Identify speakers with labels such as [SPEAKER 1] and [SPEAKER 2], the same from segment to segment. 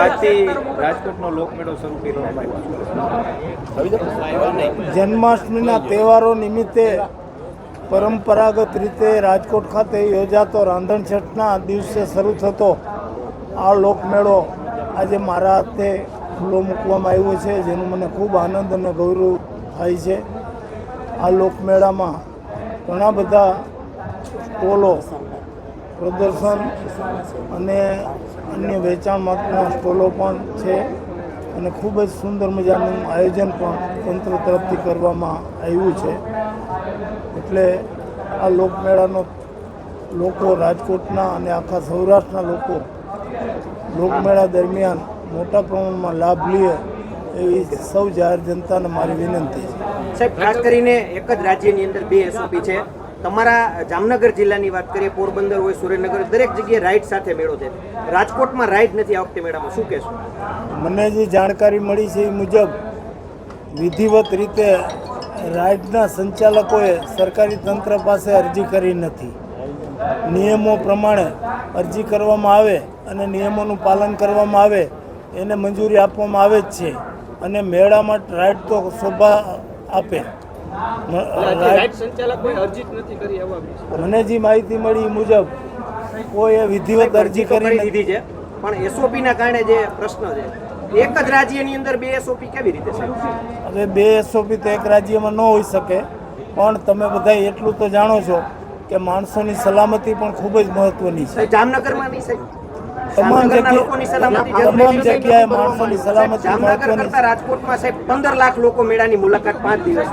[SPEAKER 1] બાદથી રાજકોટનો લોકમેળો શરૂ કરવામાં
[SPEAKER 2] જન્માષ્ટમીના તહેવારો નિમિત્તે પરંપરાગત રીતે રાજકોટ ખાતે યોજાતો રાંધણછઠના દિવસે શરૂ થતો આ લોકમેળો આજે મારા હાથે ખુલ્લો મૂકવામાં આવ્યો છે, જેનું મને ખૂબ આનંદ અને ગૌરવ થાય છે. આ લોકમેળામાં ઘણા બધા સ્ટોલો પ્રદર્શન અને અન્ય વેચાણ માટેના સ્ટોલો પણ છે અને ખૂબ જ સુંદર મજાનું આયોજન પણ તંત્ર તરફથી કરવામાં આવ્યું છે. એટલે આ લોકમેળાનો લોકો રાજકોટના અને આખા સૌરાષ્ટ્રના લોકો લોકમેળા દરમિયાન મોટા પ્રમાણમાં લાભ લે એવી સૌ જાહેર જનતાને મારી વિનંતી છે.
[SPEAKER 3] સાહેબ, ખાસ કરીને એક જ રાજ્યની અંદર બે એસઓપી છે. તમારા જામનગર જિલ્લાની વાત કરીએ, પોરબંદર હોય, સુરેન્દ્રનગર, દરેક જગ્યાએ રાઇડ સાથે મેળો છે. રાજકોટમાં રાઇડ નથી આ વખતે મેળામાં, શું કહેશો?
[SPEAKER 2] મને જે જાણકારી મળી છે એ મુજબ વિધિવત રીતે રાઇડના સંચાલકોએ સરકારી તંત્ર પાસે અરજી કરી નથી. નિયમો પ્રમાણે અરજી કરવામાં આવે અને નિયમોનું પાલન કરવામાં આવે, એને મંજૂરી આપવામાં આવે જ છે. અને મેળામાં રાઇડ તો શોભા આપે. મને જે માહિતી મળી મુજબ કોઈએ વિધિવત અરજી કરી
[SPEAKER 3] કરી દીધી છે. પણ એસઓપી ના કારણે જે પ્રશ્ન છે એક જ રાજ્યની અંદર બે એસઓપી કેવી રીતે
[SPEAKER 2] હવે બે એસઓપી તો એક રાજ્યમાં ન હોઈ શકે પણ તમે બધા એટલું તો જાણો છો કે માણસોની સલામતી પણ ખૂબ જ મહત્વની છે.
[SPEAKER 3] જામનગરમાં નહીં સાહેબ?
[SPEAKER 2] તમામ જગ્યાએ માણસોની સલામતી મહત્વની
[SPEAKER 3] રાજકોટમાં સાહેબ પંદર લાખ લોકો મેળાની મુલાકાત પાંચ દિવસ.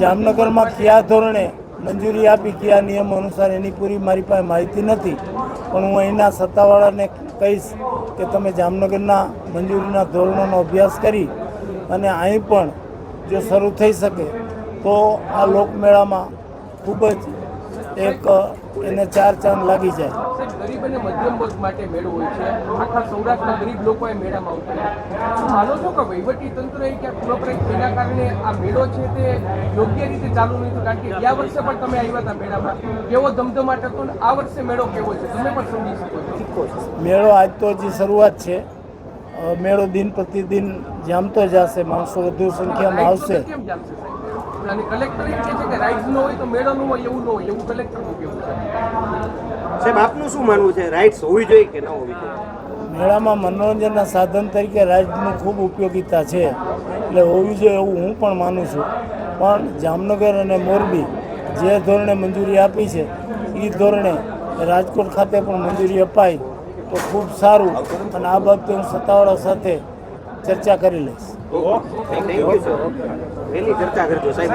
[SPEAKER 2] જામનગરમાં કયા ધોરણે મંજૂરી આપી કયા નિયમ અનુસાર એની પૂરી મારી પાસે માહિતી નથી. પણ હું અહીંના સત્તાવાળાને કહીશ કે તમે જામનગરના મંજૂરીના ધોરણોનો અભ્યાસ કરી અને અહીં પણ જો શરૂ થઈ શકે તો આ લોકમેળામાં ખૂબ જ એક એને ચાર ચાંદ લાગી જાય.
[SPEAKER 4] ગરીબ અને મધ્યમ વર્ગ માટે મેળો હોય છે. આખા સૌરાષ્ટ્રના ગરીબ લોકો એ મેળામાં ઉતર્યા માનો છો કે વહીવટી એ ક્યાંક વપરાય તેના કારણે આ મેળો છે તે યોગ્ય રીતે ચાલુ નહીં હતું કારણ કે ગયા વર્ષે પણ તમે આવ્યા હતા મેળામાં. કેવો ધમધમાટ હતો ને આ વર્ષે મેળો કેવો છે? તમે પણ સમજી શકો છો.
[SPEAKER 2] મેળો આજ તો હજી શરૂઆત છે. મેળો દિન પ્રતિદિન જામતો જશે. માણસો વધુ સંખ્યામાં આવશે.
[SPEAKER 4] અને કલેક્ટર એમ કહે છે કે રાઇડ્સ ન હોય તો મેળો ન હોય એવું ન હોય એવું કલેક્ટરનું કહેવું છે.
[SPEAKER 3] સાહેબ આપનું શું માનવું છે? રાઇટ્સ હોવી જોઈએ કે ન હોવી જોઈએ?
[SPEAKER 2] મેળામાં મનોરંજનના સાધન તરીકે રાજની ખૂબ ઉપયોગિતા છે. એટલે હોવી જોઈએ એવું હું પણ માનું છું. પણ જામનગર અને મોરબી જે ધોરણે મંજૂરી આપી છે એ ધોરણે રાજકોટ ખાતે પણ મંજૂરી અપાય તો ખૂબ સારું. અને આ બાબતે હું સત્તાવાળા સાથે ચર્ચા કરી લઈશ.
[SPEAKER 3] થેન્ક યુ સર વહેલી ચર્ચા કરજો સાહેબ.